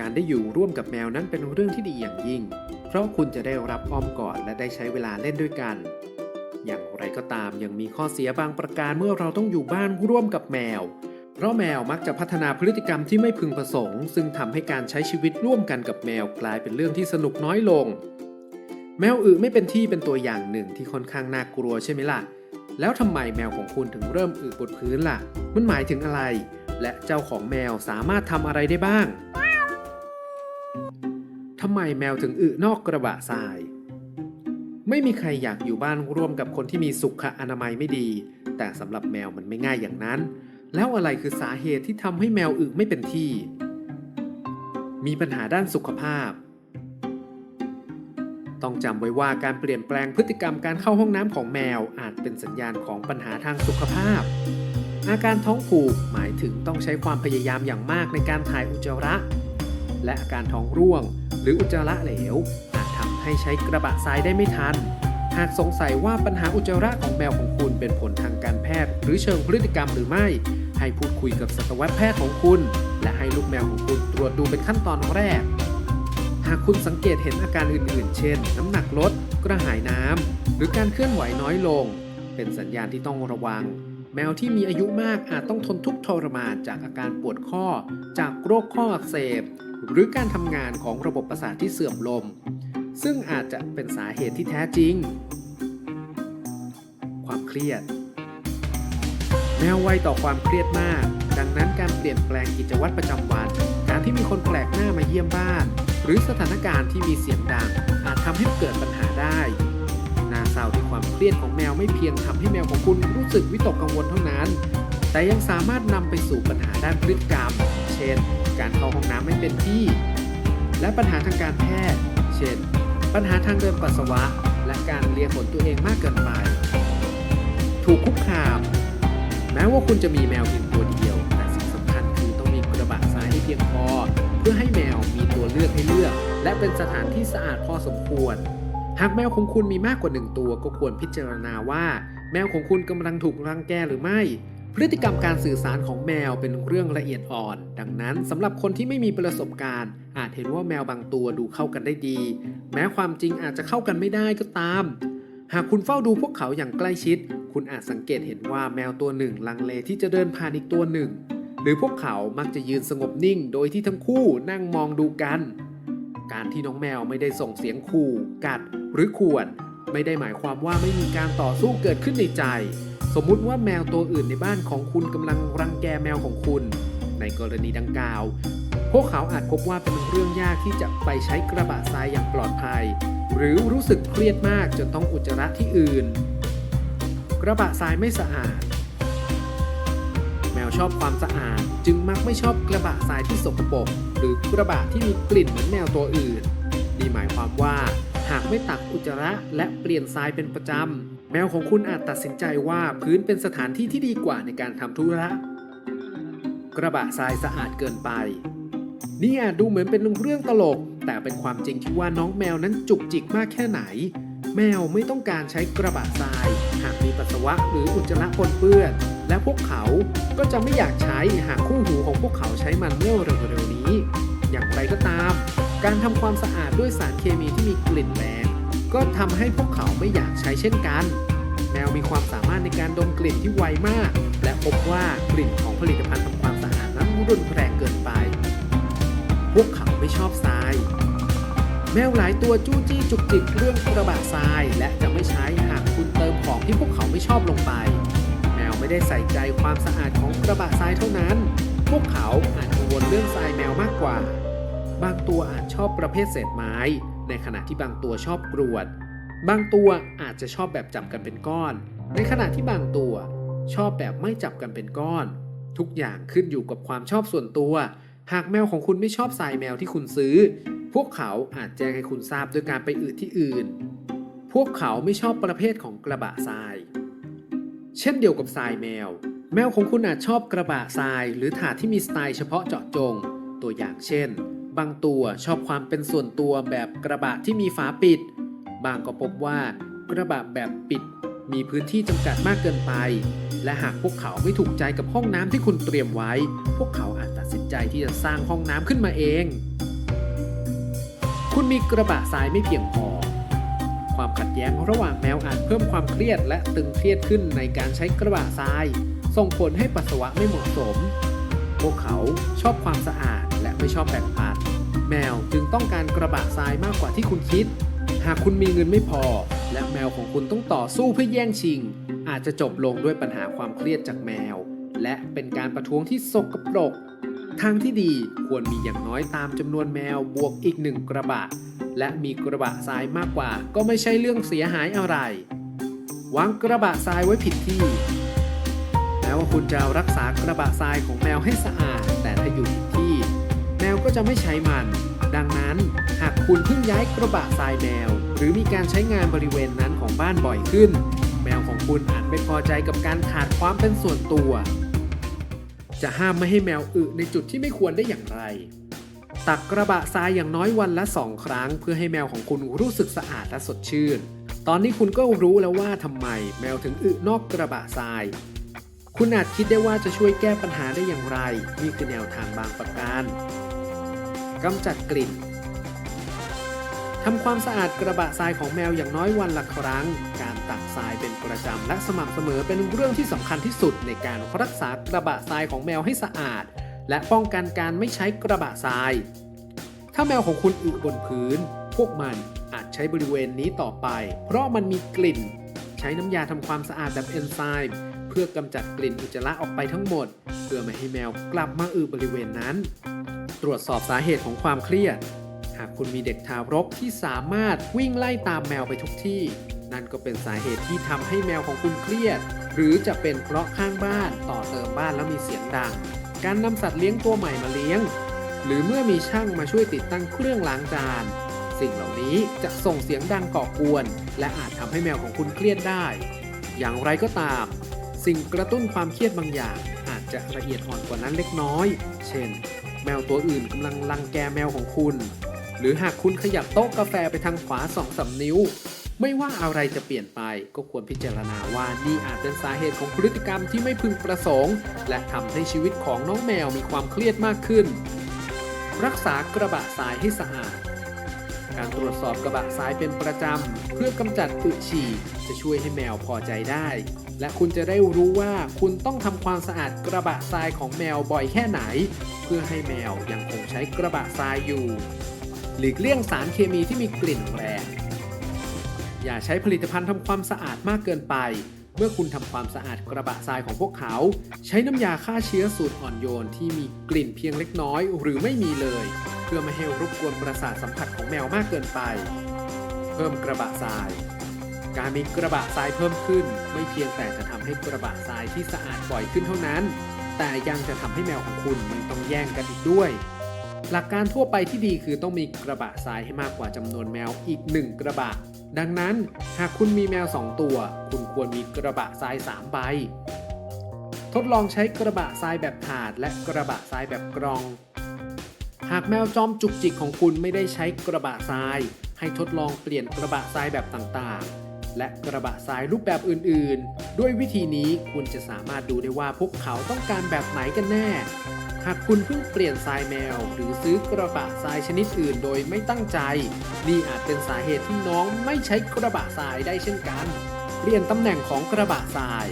การได้อยู่ร่วมกับแมวนั้นเป็นเรื่องที่ดีอย่างยิ่ง เพราะคุณจะได้รับอ้อมกอดและได้ใช้เวลาเล่นด้วยกัน อย่างไรก็ตามยังมีข้อเสียบางประการเมื่อเราต้องอยู่บ้านร่วมกับแมว เพราะแมวมักจะพัฒนาพฤติกรรมที่ไม่พึงประสงค์ ซึ่งทำให้การใช้ชีวิตร่วมกันกับแมวกลายเป็นเรื่องที่สนุกน้อยลง แมวอึไม่เป็นที่เป็นตัวอย่างหนึ่งที่ค่อนข้างน่ากลัวใช่ไหมล่ะ แล้วทำไมแมวของคุณถึงเริ่มอึบนพื้นล่ะ มันหมายถึงอะไร และเจ้าของแมวสามารถทำอะไรได้บ้าง ไมแมวถึงอึนอกกระบะทราย ไม่มีใครอยากอยู่บ้านร่วมกับคนที่มีสุขอนามัยไม่ดี แต่สำหรับแมวมันไม่ง่ายอย่างนั้น แล้วอะไรคือสาเหตุที่ทำให้แมวอึไม่เป็นที่ มีปัญหาด้านสุขภาพ ต้องจำไว้ว่าการเปลี่ยนแปลงพฤติกรรมการเข้าห้องน้ำของแมวอาจเป็นสัญญาณของปัญหาทางสุขภาพ อาการท้องผูกหมายถึงต้องใช้ความพยายามอย่างมากในการถ่ายอุจจาระ และอาการท้องร่วง หรืออุจจาระเหลว อาจทำให้ใช้กระบะทรายได้ไม่ทัน หากสงสัยว่าปัญหาอุจจาระของแมวของคุณเป็นผลทางการแพทย์ หรือเชิงพฤติกรรมหรือไม่ ให้พูดคุยกับสัตวแพทย์ของคุณ และให้ลูกแมวของคุณตรวจดูเป็นขั้นตอนแรก หากคุณสังเกตเห็นอาการอื่นๆ เช่น น้ำหนักลด กระหายน้ำหรือการเคลื่อนไหวน้อยลง เป็นสัญญาณที่ต้องระวังแมวที่มีอายุมากอาจต้องทนทุกข์ทรมานจากอาการปวดข้อ จากโรคข้ออักเสบ หรือการทำงานของระบบประสาทที่เสื่อมลง ซึ่งอาจจะเป็นสาเหตุที่แท้จริง ความเครียด แมวไวต่อความเครียดมาก ดังนั้นการเปลี่ยนแปลงกิจวัตรประจำวัน การที่มีคนแปลกหน้ามาเยี่ยมบ้าน หรือสถานการณ์ที่มีเสียงดัง อาจทำให้เกิดปัญหาได้น่าเศร้าที่ความเครียดของแมวไม่เพียงทำให้แมวของคุณรู้สึกวิตกกังวลเท่านั้น แต่ยังสามารถนำไปสู่ปัญหาด้านพฤติกรรม เช่น การเข้าห้องน้ำไม่เป็นที่ และปัญหาทางการแพทย์ เช่น ปัญหาทางเดินปัสสาวะ และการเลียขนตัวเองมากเกินไป ถูกคุกคาม แม้ว่าคุณจะมีแมวเพียงตัวเดียว แต่สิ่งสำคัญคือต้องมีกระบะทรายให้เพียงพอ เพื่อให้แมวมีตัวเลือกให้เลือก และเป็นสถานที่สะอาดพอสมควร หากแมวของคุณมีมากกว่าหนึ่งตัวก็ควรพิจารณาว่า แมวของคุณกำลังถูกรังแกหรือไม่ พฤติกรรมการสื่อสารของแมวเป็นเรื่องละเอียดอ่อน ดังนั้นสำหรับคนที่ไม่มีประสบการณ์ อาจเห็นว่าแมวบางตัวดูเข้ากันได้ดี แม้ความจริงอาจจะเข้ากันไม่ได้ก็ตาม หากคุณเฝ้าดูพวกเขาอย่างใกล้ชิด คุณอาจสังเกตเห็นว่าแมวตัวหนึ่งลังเลที่จะเดินผ่านอีกตัวหนึ่ง หรือพวกเขามักจะยืนสงบนิ่ง โดยที่ทั้งคู่นั่งมองดูกัน การที่น้องแมวไม่ได้ส่งเสียงขู่กัด หรือข่วน ไม่ได้หมายความว่าไม่มีการต่อสู้เกิดขึ้นในใจ สมมุติว่าแมวตัวอื่นในบ้านของคุณกำลังรังแกแมวของคุณ ในกรณีดังกล่าว พวกเขาอาจพบว่าเป็นเรื่องยากที่จะไปใช้กระบะทรายอย่างปลอดภัย หรือรู้สึกเครียดมากจนต้องอุจจาระที่อื่น กระบะทรายไม่สะอาด แมวชอบความสะอาดจึงมักไม่ชอบกระบะทรายที่สกปรกหรือกระบะที่มีกลิ่นเหมือนแมวตัวอื่นนี่หมายความว่าหากไม่ตักอุจจาระและเปลี่ยนทรายเป็นประจำ แมวของคุณอาจตัดสินใจว่าพื้นเป็นสถานที่ที่ดีกว่าในการทำธุระ กระบะทรายสะอาดเกินไป นี่อาจดูเหมือนเป็นเรื่องตลก แต่เป็นความจริงที่ว่าน้องแมวนั้นจุกจิกมากแค่ไหน แมวไม่ต้องการใช้กระบะทราย หากมีปัสสาวะหรืออุจจาระปนเปื้อน และพวกเขาก็จะไม่อยากใช้หากคู่หูของพวกเขาใช้มันเมื่อเร็วๆนี้ อย่างไรก็ตาม การทำความสะอาดด้วยสารเคมีที่มีกลิ่นแรง ก็ทำให้พวกเขาไม่อยากใช้เช่นกัน แมวมีความสามารถในการดมกลิ่นที่ไวมาก และพบว่ากลิ่นของผลิตภัณฑ์ทำความสะอาดนั้นรุนแรงเกินไป พวกเขาไม่ชอบทราย แมวหลายตัวจู้จี้จุกจิกเรื่องกระบะทราย และจะไม่ใช้หากคุณเติมของที่พวกเขาไม่ชอบลงไป แมวไม่ได้ใส่ใจความสะอาดของกระบะทรายเท่านั้น พวกเขาอาจกังวลเรื่องทรายแมวมากกว่า บางตัวอาจชอบประเภทเศษไม้ ในขณะที่บางตัวชอบกรวด บางตัวอาจจะชอบแบบจับกันเป็นก้อน ในขณะที่บางตัวชอบแบบไม่จับกันเป็นก้อน ทุกอย่างขึ้นอยู่กับความชอบส่วนตัว หากแมวของคุณไม่ชอบทรายแมวที่คุณซื้อ พวกเขาอาจแจ้งให้คุณทราบโดยการไปอึที่อื่น พวกเขาไม่ชอบประเภทของกระบะทราย เช่นเดียวกับทรายแมว แมวของคุณอาจชอบกระบะทราย หรือถาดที่มีสไตล์เฉพาะเจาะจง ตัวอย่างเช่น บางตัวชอบความเป็นส่วนตัวแบบกระบะที่มีฝาปิด บางก็พบว่ากระบะแบบปิด มีพื้นที่จำกัดมากเกินไป และหากพวกเขาไม่ถูกใจกับห้องน้ำที่คุณเตรียมไว้ พวกเขาอาจตัดสินใจที่จะสร้างห้องน้ำขึ้นมาเอง คุณมีกระบะทรายไม่เพียงพอ ความขัดแย้งระหว่างแมวอาจเพิ่มความเครียดและตึงเครียดขึ้นในการใช้กระบะทราย ส่งผลให้ปัสสาวะไม่เหมาะสม พวกเขาชอบความสะอาดและไม่ชอบแบ่งปัน แมวจึงต้องการกระบะทรายมากกว่าที่คุณคิด หากคุณมีเงินไม่พอ และแมวของคุณต้องต่อสู้เพื่อแย่งชิง อาจจะจบลงด้วยปัญหาความเครียดจากแมว และเป็นการประท้วงที่สกปรก ทางที่ดีควรมีอย่างน้อยตามจำนวนแมวบวกอีกหนึ่งกระบะ และมีกระบะทรายมากกว่า ก็ไม่ใช่เรื่องเสียหายอะไร วางกระบะทรายไว้ผิดที่แม้ว่าคุณจะรักษากระบะทรายของแมวให้สะอาด แต่ถ้าอยู่ ก็จะไม่ใช้มัน ดังนั้น หากคุณเพิ่งย้ายกระบะทรายแมว หรือมีการใช้งานบริเวณนั้นของบ้านบ่อยขึ้น แมวของคุณอาจไม่พอใจกับการขาดความเป็นส่วนตัว จะห้ามไม่ให้แมวอึในจุดที่ไม่ควรได้อย่างไร ตักกระบะทรายอย่างน้อยวันละสองครั้ง เพื่อให้แมวของคุณรู้สึกสะอาดและสดชื่น ตอนนี้คุณก็รู้แล้วว่าทำไม แมวถึงอึนอกกระบะทรายคุณอาจคิดได้ว่าจะช่วยแก้ปัญหาได้อย่างไร นี่คือแนวทางบางประการ กำจัดกลิ่นทำความสะอาดกระบะทรายของแมวอย่างน้อยวันละครั้ง การตักทรายเป็นประจำและสม่ำเสมอเป็นเรื่องที่สำคัญที่สุดในการรักษากระบะทรายของแมวให้สะอาด และป้องกันการไม่ใช้กระบะทราย ถ้าแมวของคุณอึบนพื้น พวกมันอาจใช้บริเวณนี้ต่อไป เพราะมันมีกลิ่น ใช้น้ำยาทำความสะอาดแบบเอนไซม์เพื่อกำจัดกลิ่นอุจจาระออกไปทั้งหมด เพื่อไม่ให้แมวกลับมาอึบริเวณนั้น ตรวจสอบสาเหตุของความเครียด หากคุณมีเด็กทารกที่สามารถวิ่งไล่ตามแมวไปทุกที่ นั่นก็เป็นสาเหตุที่ทำให้แมวของคุณเครียด หรือจะเป็นเพราะข้างบ้านต่อเติมบ้านแล้วมีเสียงดัง การนำสัตว์เลี้ยงตัวใหม่มาเลี้ยง หรือเมื่อมีช่างมาช่วยติดตั้งเครื่องล้างจาน สิ่งเหล่านี้จะส่งเสียงดังก่อกวน และอาจทำให้แมวของคุณเครียดได้ อย่างไรก็ตาม สิ่งกระตุ้นความเครียดบางอย่างอา จะละเอียดอ่อนกว่านั้นเล็กน้อย เช่น แมวตัวอื่นกำลังรังแกแมวของคุณ หรือหากคุณขยับโต๊ะกาแฟไปทางขวาสองสามนิ้ว ไม่ว่าอะไรจะเปลี่ยนไปก็ควรพิจารณาว่านี่อาจเป็นสาเหตุของพฤติกรรมที่ไม่พึงประสงค์ และทำให้ชีวิตของน้องแมวมีความเครียดมากขึ้น รักษากระบะทรายให้สะอาดการตรวจสอบกระบะทรายเป็นประจำ เพื่อกำจัดอึฉี่จะช่วยให้แมวพอใจได้ และคุณจะได้รู้ว่าคุณต้องทำความสะอาดกระบะทรายของแมวบ่อยแค่ไหน เพื่อให้แมวยังคงใช้กระบะทรายอยู่ หลีกเลี่ยงสารเคมีที่มีกลิ่นแรง อย่าใช้ผลิตภัณฑ์ทำความสะอาดมากเกินไป เมื่อคุณทำความสะอาดกระบะทรายของพวกเขา ใช้น้ำยาฆ่าเชื้อสูตรอ่อนโยนที่มีกลิ่นเพียงเล็กน้อย หรือไม่มีเลย เพื่อไม่ให้รบกวนประสาทสัมผัสของแมวมากเกินไป เพิ่มกระบะทราย การมีกระบะทรายเพิ่มขึ้น ไม่เพียงแต่จะทำให้กระบะทรายที่สะอาดบ่อยขึ้นเท่านั้น แต่ยังจะทำให้แมวของคุณไม่ต้องแย่งกันอีกด้วย หลักการทั่วไปที่ดีคือต้องมีกระบะทรายให้มากกว่าจำนวนแมวอีก 1 กระบะ ดังนั้นหากคุณมีแมว 2 ตัว คุณควรมีกระบะทราย 3 ใบ ทดลองใช้กระบะทรายแบบถาด และกระบะทรายแบบกรอง หากแมวจอมจุกจิกของคุณไม่ได้ใช้กระบะทราย ให้ทดลองเปลี่ยนกระบะทรายแบบต่างๆ และกระบะทรายรูปแบบอื่นๆ ด้วยวิธีนี้คุณจะสามารถดูได้ว่าพวกเขาต้องการแบบไหนกันแน่ หากคุณเพิ่งเปลี่ยนทรายแมว หรือซื้อกระบะทรายชนิดอื่นโดยไม่ตั้งใจ นี่อาจเป็นสาเหตุที่น้องไม่ใช้กระบะทรายได้เช่นกัน เปลี่ยนตำแหน่งของกระบะทราย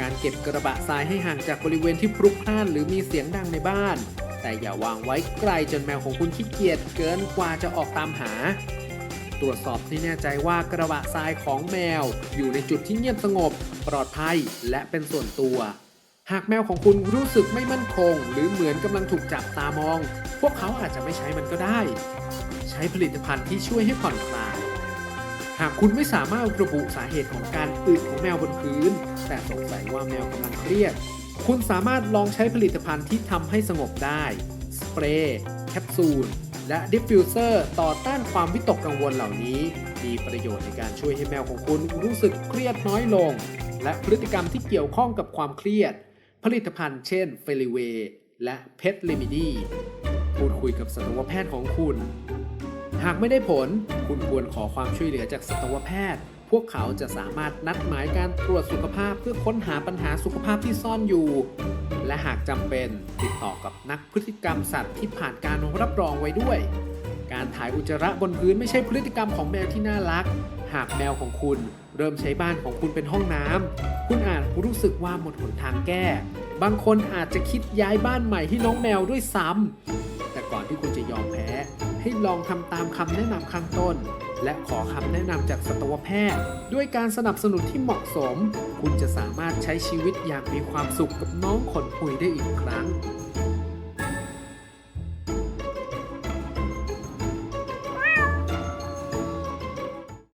การเก็บกระบะทรายให้ห่างจากบริเวณที่พลุกพล่านหรือมีเสียงดังในบ้าน แต่อย่าวางไว้ไกลจนแมวของคุณขี้เกียจเกินกว่าจะออกตามหา ตรวจสอบให้แน่ใจว่ากระบะทรายของแมว อยู่ในจุดที่เงียบสงบ ปลอดภัยและเป็นส่วนตัว หากแมวของคุณรู้สึกไม่มั่นคง หรือเหมือนกำลังถูกจับตามอง พวกเขาอาจจะไม่ใช้มันก็ได้ ใช้ผลิตภัณฑ์ที่ช่วยให้ผ่อนคลายหากคุณไม่สามารถระบุสาเหตุของการอึของแมวบนพื้น แต่สงสัยว่าแมวกำลังเครียด คุณสามารถลองใช้ผลิตภัณฑ์ที่ทำให้สงบได้ สเปรย์ แคปซูล และดิฟฟิวเซอร์ต่อต้านความวิตกกังวลเหล่านี้ มีประโยชน์ในการช่วยให้แมวของคุณรู้สึกเครียดน้อยลง และพฤติกรรมที่เกี่ยวข้องกับความเครียด ผลิตภัณฑ์เช่นเฟลิเวและเพดเลมิดีพูดคุยกับสัตวแพทย์ของคุณ หากไม่ได้ผล คุณควรขอความช่วยเหลือจากสัตวแพทย์ พวกเขาจะสามารถนัดหมายการตรวจสุขภาพเพื่อค้นหาปัญหาสุขภาพที่ซ่อนอยู่ และหากจำเป็นติดต่อกับนักพฤติกรรมสัตว์ที่ผ่านการรับรองไว้ด้วย การถ่ายอุจจาระบนพื้นไม่ใช่พฤติกรรมของแมวที่น่ารัก หากแมวของคุณเริ่มใช้บ้านของคุณเป็นห้องน้ำคุณอาจรู้สึกว่าหมดหนทางแก้ บางคนอาจจะคิดย้ายบ้านใหม่ให้น้องแมวด้วยซ้ำแต่ก่อนที่คุณจะยอมแพ้ ให้ลองทำตามคำแนะนำข้างต้น และขอคำแนะนำจากสัตวแพทย์ ด้วยการสนับสนุนที่เหมาะสม คุณจะสามารถใช้ชีวิตอย่างมีความสุขกับน้องขนปุยได้อีกครั้ง